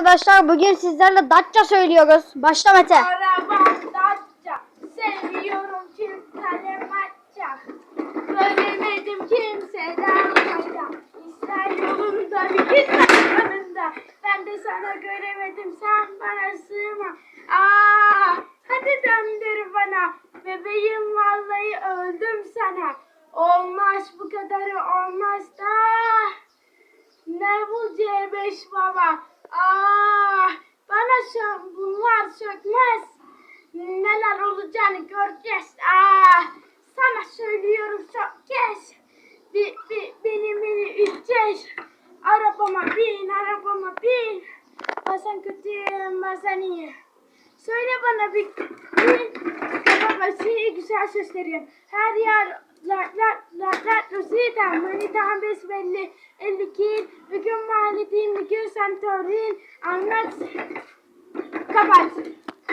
arkadaşlar. Bugün sizlerle Datça söylüyoruz. Başla Mete. Arabam Datça, seviyorum çift kalem atça. Söylemedim kimseden fayda. İster yolunda bir gitsen yanında. Ben de sana göremedim sen bana sığma. Aa, hadi döndür bana. Bebeğim vallahi öldüm sana. Olmaz bu kadarı olmaz da. Ne bu C5 baba? Aa, bana şu bunlar sökmez. Neler olacağını göreceğiz. Aa, sana söylüyorum çok kez. Bi, bi, beni beni üteceğiz. Arabama bin, arabama bin. Bazen kötüyüm, bazen iyi. Söyle bana bir, bir baba seni güzel gösteriyorum. Her yer la la la la Rosita, manitan besbelli, ellikin, bir gün Santorin, I'm not... Kapat.